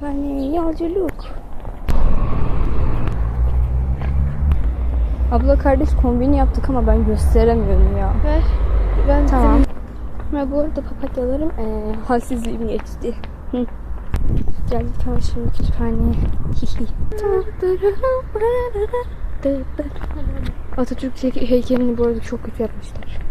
Hani yolculuk. Abla kardeş kombini yaptık ama ben gösteremiyorum ya. Ver. Ben Tamam. Ve bu arada papatyalarım eee halsizliğim geçti. Hı. Geldik tamam şimdi kütüphaneye. Atatürk heykelini bu arada çok kötü yapmışlar.